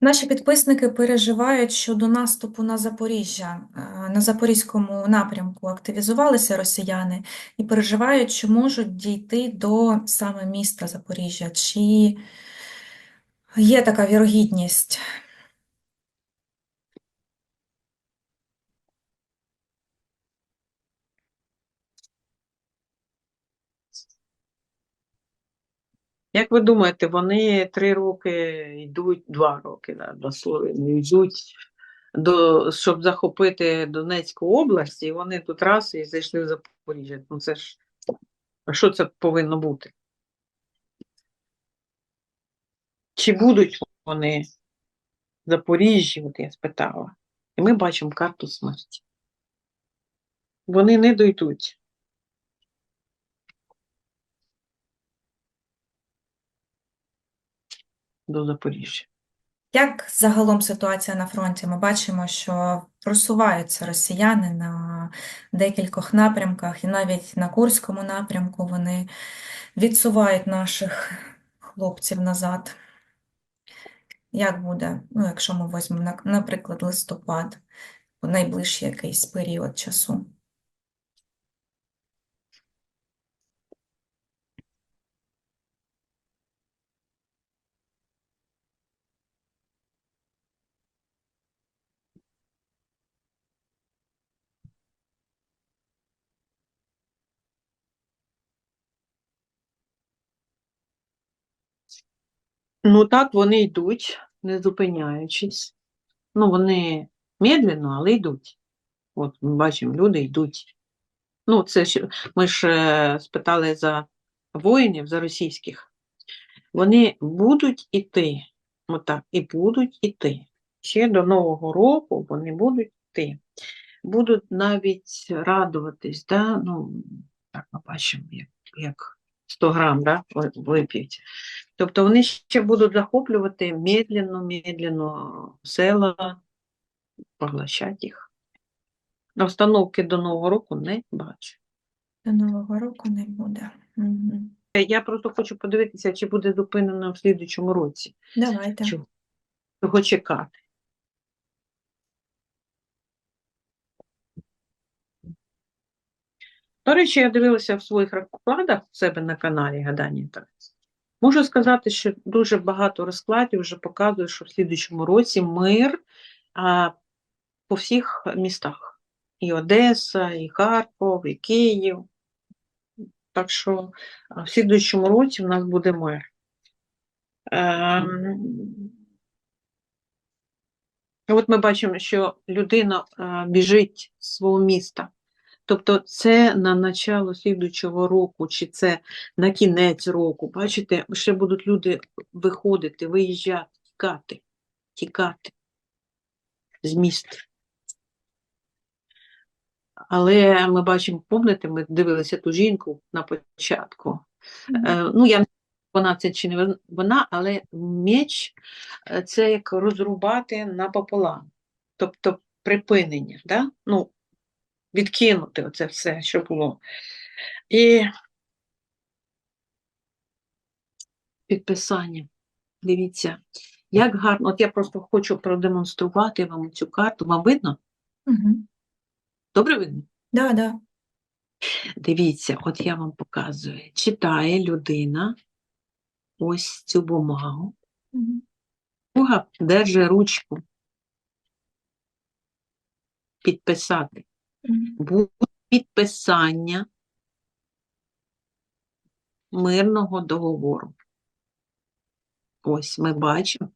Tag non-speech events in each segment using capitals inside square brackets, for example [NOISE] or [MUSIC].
Наші підписники переживають що до наступу на Запоріжжя. Е, На Запорізькому напрямку активізувалися росіяни і переживають, що можуть дійти до саме міста Запоріжжя. Чи є така вірогідність? Як ви думаєте, вони три роки йдуть, два роки, да, дословно, йдуть, до, щоб захопити Донецьку область, і вони тут раз і зайшли в Запоріжжя. Ну це ж, що це повинно бути? Чи будуть вони в Запоріжжі, от я спитала. І ми бачимо карту смерті. Вони не дойдуть. До Запоріжжя. Як загалом ситуація на фронті? Ми бачимо, що просуваються росіяни на декількох напрямках, і навіть на Курському напрямку вони відсувають наших хлопців назад. Як буде, ну, якщо ми візьмемо, на- наприклад, листопад, найближчий якийсь період часу? Ну так, вони йдуть, не зупиняючись. Ну, вони медленно, але йдуть. От ми бачимо, люди йдуть. Ну, це ж ми ж е, спитали за воїнів, за російських. Вони будуть іти. Отак, і будуть іти. Ще до Нового року вони будуть йти. Будуть навіть радуватись, да? ну, так ми бачимо, як, як 100 грам да? вип'ють. Тобто вони ще будуть захоплювати медленно, медленно села, поглощати їх. На Установки до Нового року не бачу. До Нового року не буде. Мгм. Я просто хочу подивитися, чи буде зупинено в слідучому році. Давайте. Чого чекати? До речі, я дивилася в своїх розкладах в себе на каналі Гадання Таро. Можу сказати, що дуже багато розкладів вже показує, що в слідучому році мир а, по всіх містах. І Одеса, і Харков, і Київ. Так що в слідучому році в нас буде мир. Ем, От ми бачимо, що людина а, біжить з свого міста. Тобто це на начало слідуючого року, чи це на кінець року. Бачите, ще будуть люди виходити, виїжджати, тікати, тікати з міст. Але ми бачимо, пам'ятаєте, ми дивилися ту жінку на початку. Мгм. Е, ну, я не знаю, вона це чи не вона, але меч е, це як розрубати напополам. Тобто припинення, да? ну, відкинути оце все, що було. І підписання. Дивіться, як гарно. От я просто хочу продемонструвати вам цю карту. Вам видно? Мгм. Добре видно? Да, да. Дивіться, от я вам показую. Читає людина ось цю бумагу. Друга держить ручку. Підписати. Буде підписання мирного договору. Ось ми бачимо.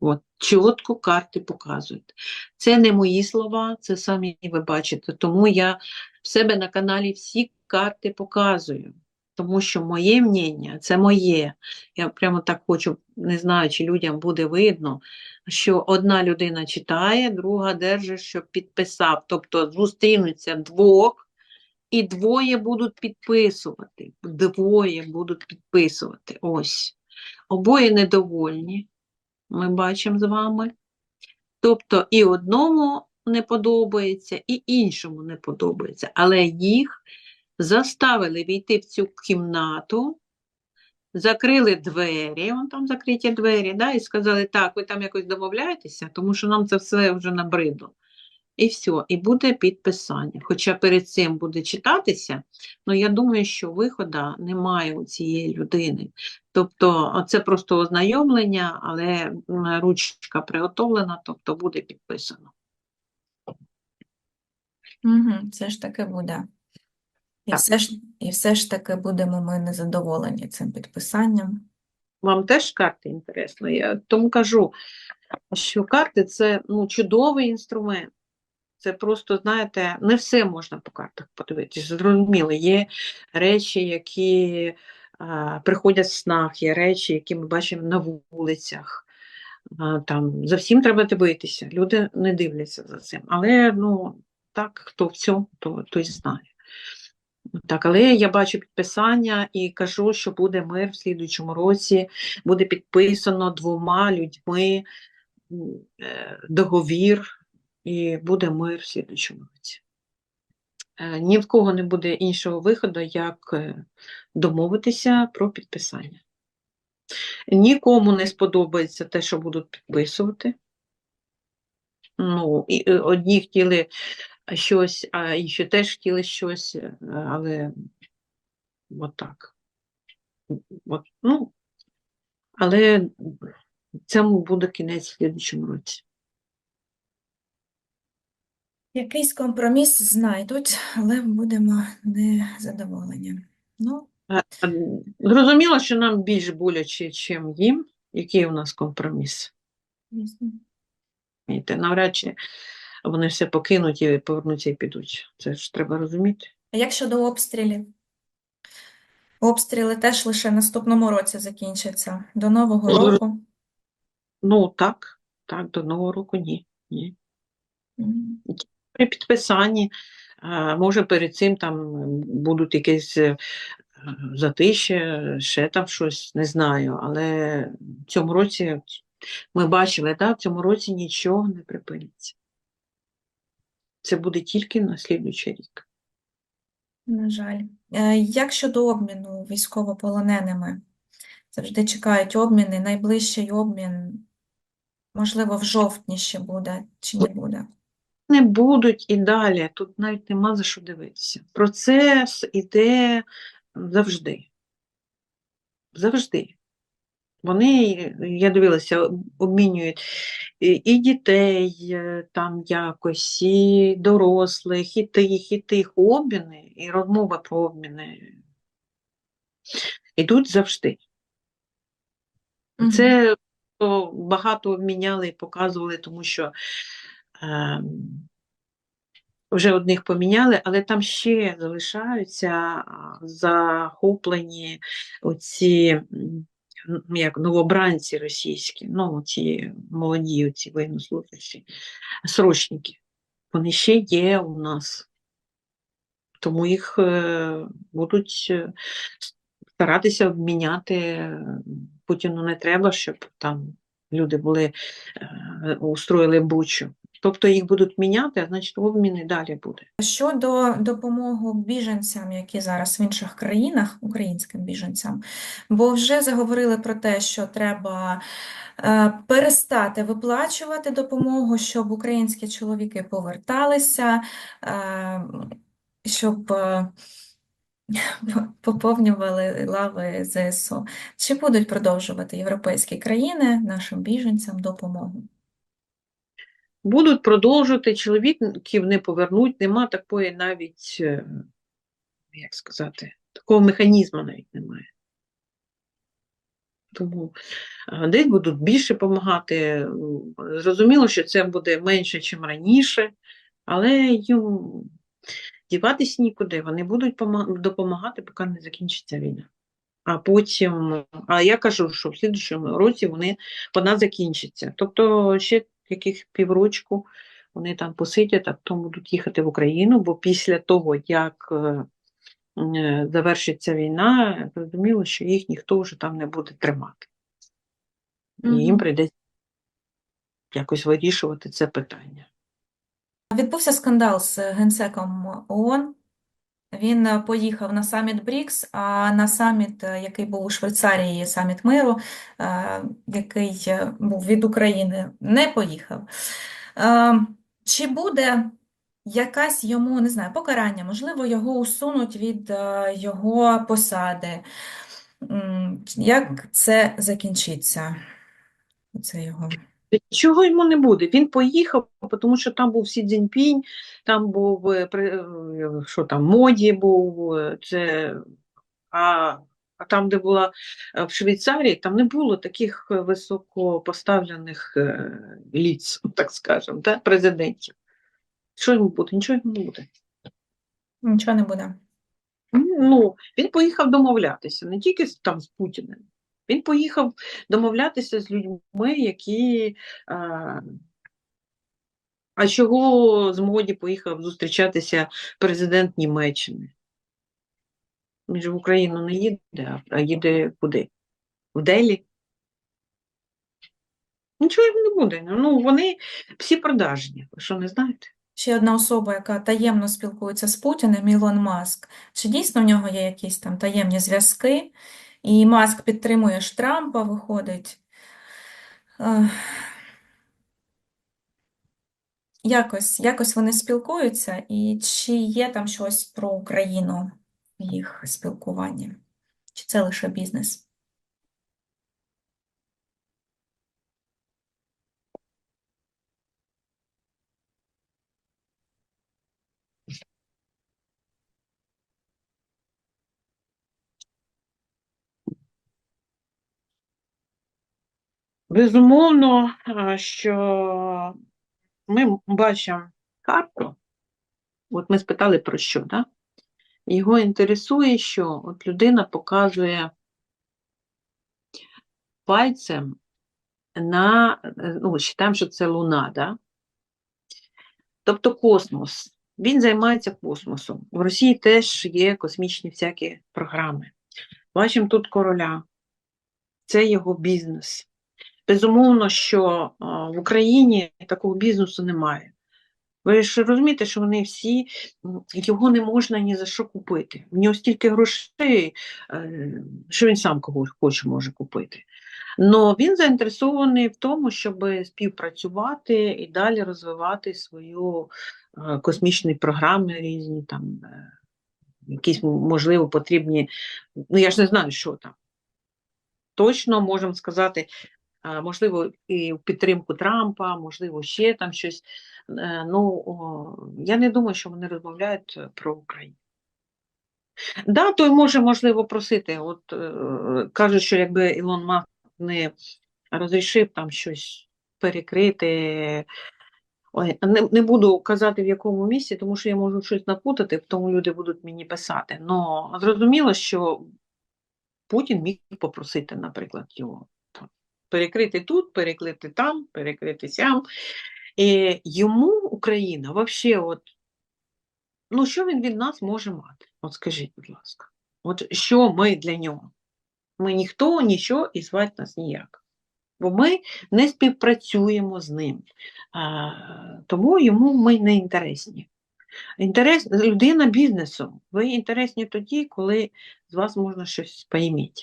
От, чітко карти показують. Це не мої слова, це самі ви бачите. Тому я в себе на каналі всі карти показую. Тому що моє мнення це моє. Я прямо так хочу, не знаю, чи людям буде видно, що одна людина читає, друга держить, щоб підписав. Тобто зустрінуться двох, і двоє будуть підписувати. Двоє будуть підписувати. Ось. Обоє недовольні ми бачимо з вами. Тобто і одному не подобається, і іншому не подобається. Але їх заставили війти в цю кімнату закрили двері, вон там закриті двері, да, і сказали, так, ви там якось домовляєтеся, тому що нам це все вже набридло. І все, і буде підписання. Хоча перед цим буде читатися, ну я думаю, що виходу немає у цієї людини. Тобто це просто ознайомлення, але ручка приготовлена, тобто буде підписано. Угу, все ж таки буде. І Так. все ж, і все ж таки будемо ми незадоволені цим підписанням. Вам теж карти інтересно. Я тому кажу, що карти це ну, чудовий інструмент. Це просто, знаєте, не все можна по картах подивитися. Зрозуміло, є речі, які а, приходять в снах, є речі, які ми бачимо на вулицях. А, там, за всім треба дивитися. Люди не дивляться за цим. Але ну, так, хто в цьому, то, той знає. Так, але я бачу підписання і кажу, що буде мир в слідуючому році, буде підписано двома людьми е, договір, і буде мир в слідуючому році. Е, Ні в кого не буде іншого виходу, як е, домовитися про підписання. Нікому не сподобається те, що будуть підписувати. Ну, і, одні хотіли щось, а інші теж хотіли щось, е, але от так. От, ну, але цьому буде кінець в слідчому році. Якийсь компроміс знайдуть, але будемо незадоволені. Ну, Зрозуміло, що нам більш боляче, ніж їм. Який у нас компроміс? Навряд чи вони все покинуть і повернуться і підуть. Це ж треба розуміти. А як щодо обстрілів? Обстріли теж лише наступному році закінчаться. До Нового Ну, року. Ну, так, так, до Нового року ні. ні. При підписанні, е, може, перед цим там будуть якісь е, затиші, ще там щось, не знаю. Але в цьому році ми бачили, так, в цьому році нічого не припиниться. Це буде тільки на слідуючий рік. На жаль. Е, Як щодо обміну військовополоненими? Завжди чекають обміни. Найближчий обмін, можливо, в жовтні ще буде чи не буде. Не будуть і далі, тут навіть нема за що дивитися. Процес іде завжди. Завжди. Вони, я дивилася, обмінюють і, дітей е, там якось, і дорослих, і тих, і тих обміни, і розмова про обміни йдуть завжди. Мгм. Це багато обміняли і показували, тому що ем, вже одних поміняли, але там ще залишаються захоплені оці як новобранці російські, ну, ці молоді, оці воєннослужащі, срочники. Вони ще є у нас. Тому їх е, будуть е, старатися обміняти. Путіну не треба, щоб там люди були, е, устроїли бучу. Тобто їх будуть міняти, а значить обмін і далі буде. Щодо допомоги біженцям, які зараз в інших країнах, українським біженцям, бо вже заговорили про те, що треба е, перестати виплачувати допомогу, щоб українські чоловіки поверталися, е, щоб е, [LAUGHS] поповнювали лави ЗСУ. Чи будуть продовжувати європейські країни нашим біженцям допомогу? Будуть продовжувати, чоловіків не повернуть, нема такої навіть, е, як сказати, такого механізму навіть немає. Тому е, десь будуть більше допомагати. Зрозуміло, що це буде менше, ніж раніше, але їм діватись нікуди. Вони будуть допомагати, поки не закінчиться війна. А потім, а я кажу, що в слідчому році вони, вона закінчиться. Тобто ще яких піврочку вони там посидять, а потім будуть їхати в Україну, бо після того, як е, е, завершиться війна, зрозуміло, що їх ніхто вже там не буде тримати. І їм прийдеться якось вирішувати це питання. Відбувся скандал з генсеком ООН Він е, поїхав на саміт БРІКС, а на саміт, е, який був у Швейцарії, саміт миру, е, який був від України, не поїхав. Чи буде якась йому, не знаю, покарання, можливо, його усунуть від його посади? Як це закінчиться? Це його. Чого йому не буде? Він поїхав, тому що там був Сі Цзіньпінь, там був е, е, що там, Моді був, е, це, а, а там, де була в Швейцарії, там не було таких високопоставлених ліц, [LAUGHS] так скажемо, да, президентів. Що йому буде? Нічого йому не буде. Нічого не буде. Ну, він поїхав домовлятися не тільки там з Путіним. Він поїхав домовлятися з людьми, які. А, а чого з моді поїхав зустрічатися президент Німеччини? Він же в Україну не їде, а- їде куди? В Делі? Нічого не буде. Ну, вони всі продажні. Ви що не знаєте? Ще одна особа, яка таємно спілкується з Путіним, Ілон Маск. Чи дійсно в нього є якісь там таємні зв'язки? І Маск підтримує ж Трампа, виходить. Якось, якось вони спілкуються, і чи є там щось про Україну в їх спілкуванні? Чи це лише бізнес? Безумовно, що ми бачимо карту. От ми спитали про що, да? Його інтересує, що от людина показує пальцем на, ну, вважаємо, що це Луна, да? Тобто космос. Він займається космосом. В Росії теж є космічні всякі програми. Бачимо тут короля. Це його бізнес. Безумовно, що в Україні такого бізнесу немає. Ви ж розумієте, що вони всі, його не можна ні за що купити. В нього стільки грошей, е, що він сам кого хоче може купити. Но він заінтересований в тому, щоб співпрацювати і далі розвивати свою е, космічні програми різні, там, е, якісь, можливо, потрібні, ну я ж не знаю, що там. Точно можемо сказати, можливо, і в підтримку Трампа, можливо, ще там щось. Е, Ну, я не думаю, що вони розмовляють е, про Україну. Да, той може, можливо, просити. От е, кажуть, що якби Ілон Маск не розрішив там щось перекрити. Ой, не, не буду казати в якому місці, тому що я можу щось напутати, тому люди будуть мені писати. Но зрозуміло, що Путін міг попросити, наприклад, його перекрити тут, перекрити там, перекрити сям. І йому Україна взагалі, от, ну що він від нас може мати? От скажіть, будь ласка, от що ми для нього? Ми ніхто, нічого і звати нас ніяк. Бо ми не співпрацюємо з ним. А, тому йому ми не інтересні. Інтерес, людина бізнесу. Ви інтересні тоді, коли з вас можна щось поїміти.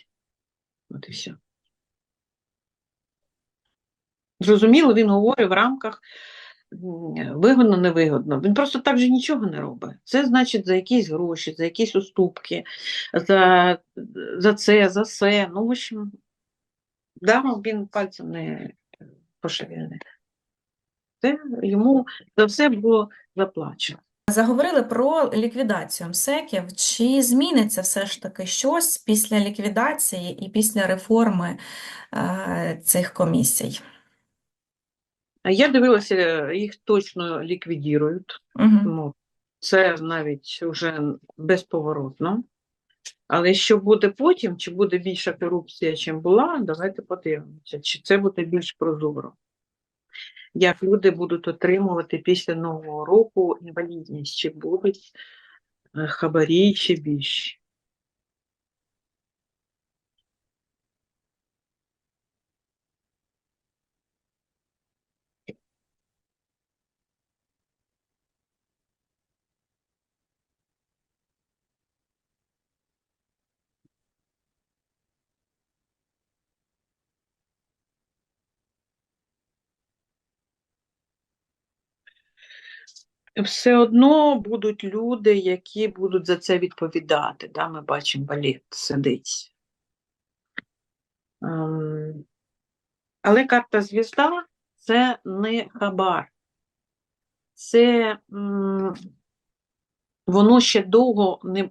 От і все. Зрозуміло, він говорить в рамках вигодно, невигодно. Він просто так же нічого не робить. Це значить за якісь гроші, за якісь уступки, за, за це, за все. Ну, в общем, да, він пальцем не пошевельне. Це йому за все було заплачено. Заговорили про ліквідацію МСЕКів. Чи зміниться все ж таки щось після ліквідації і після реформи е, цих комісій? Я дивилася, їх точно ліквідірують. Угу. Це навіть вже безповоротно. Але що буде потім, чи буде більша корупція, чим була, давайте подивимося, чи це буде більш прозоро. Як люди будуть отримувати після Нового року інвалідність, чи будуть е, хабарі, чи більші. Все одно будуть люди, які будуть за це відповідати. Да? Ми бачимо, балет сидить. Ем, Але карта звізда це не хабар. Це м, воно ще довго не.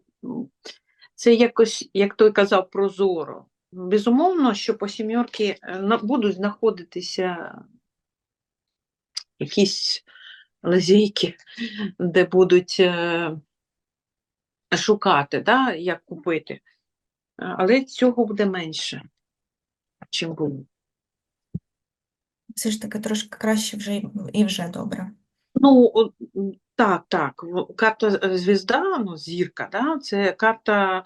Це якось, як той казав, прозоро. Безумовно, що по сім'йорки е, будуть знаходитися якісь лазейки, де будуть е, шукати, да, як купити. Е, Але цього буде менше, чим було. Все ж таки трошки краще вже і вже добре. Ну, так, так. Карта е, звізда, ну, зірка, да, це карта,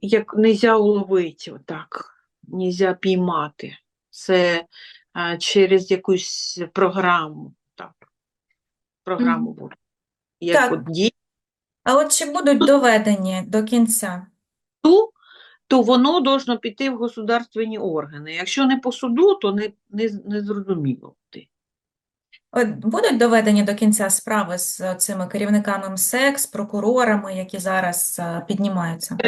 як нельзя уловити, отак, нельзя піймати. Це через якусь програму, так, програму буде. Як Так. от дій А от чи будуть доведені до кінця? суду, то воно должно піти в государственні органи. Якщо не по суду, то не, не, не зрозуміло. От будуть доведені до кінця справи з цими керівниками МСЕК, з прокурорами, які зараз е, піднімаються?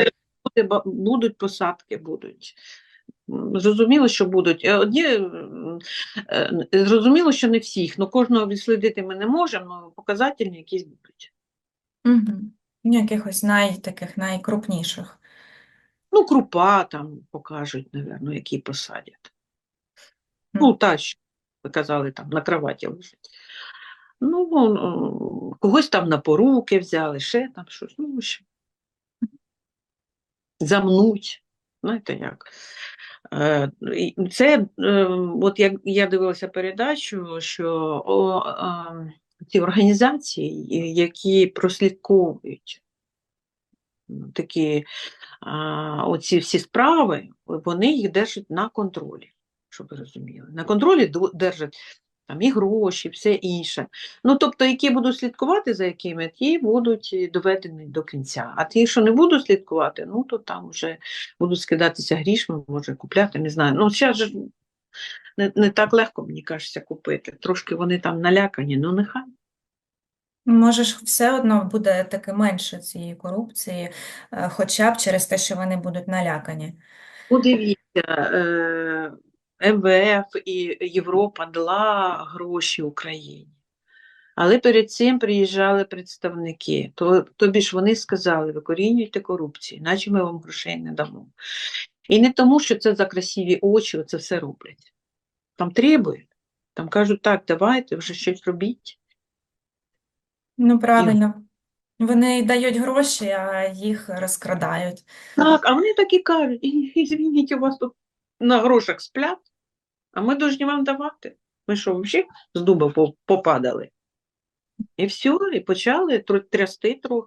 Ба- Будуть посадки, будуть. Зрозуміло, що будуть. Е, Одні, е, зрозуміло, що не всіх, але кожного відслідити ми не можемо, але показательні якісь будуть. Угу. Якихось най, таких найкрупніших. Ну, крупа там покажуть, напевно, які посадять. Ну, та, що ви казали, там на кроваті лежить. Ну, ну, когось там на поруки взяли, ще там щось. Ну, общем. Замнуть. Знаєте як? Е, Це, е, от як я дивилася передачу, що о, ці організації, які прослідковують такі а, оці всі справи, вони їх держать на контролі, щоб ви розуміли. На контролі держать там і гроші, все інше. Ну, тобто, які будуть слідкувати за якими, ті будуть доведені до кінця. А ті, що не будуть слідкувати, ну то там вже будуть скидатися грішми, може купляти, не знаю. Ну, зараз же ж не, не так легко, мені кажеться, купити. Трошки вони там налякані, ну нехай. Може ж все одно буде таки менше цієї корупції, е, хоча б через те, що вони будуть налякані. Подивіться, е, МВФ і Європа дала гроші Україні. Але перед цим приїжджали представники. То, тобі ж вони сказали, викорінюйте корупцію, іначе ми вам грошей не дамо. І не тому, що це за красиві очі це все роблять. Там требують. Там кажуть, так, давайте вже щось робіть. Ну, правильно. Вони дають гроші, а їх розкрадають. Так, а вони так і кажуть, «І- звініть, у вас тут на грошах сплять, а ми повинні вам давати. Ми що, взагалі з дуба попадали? І все, і почали трясти трохи.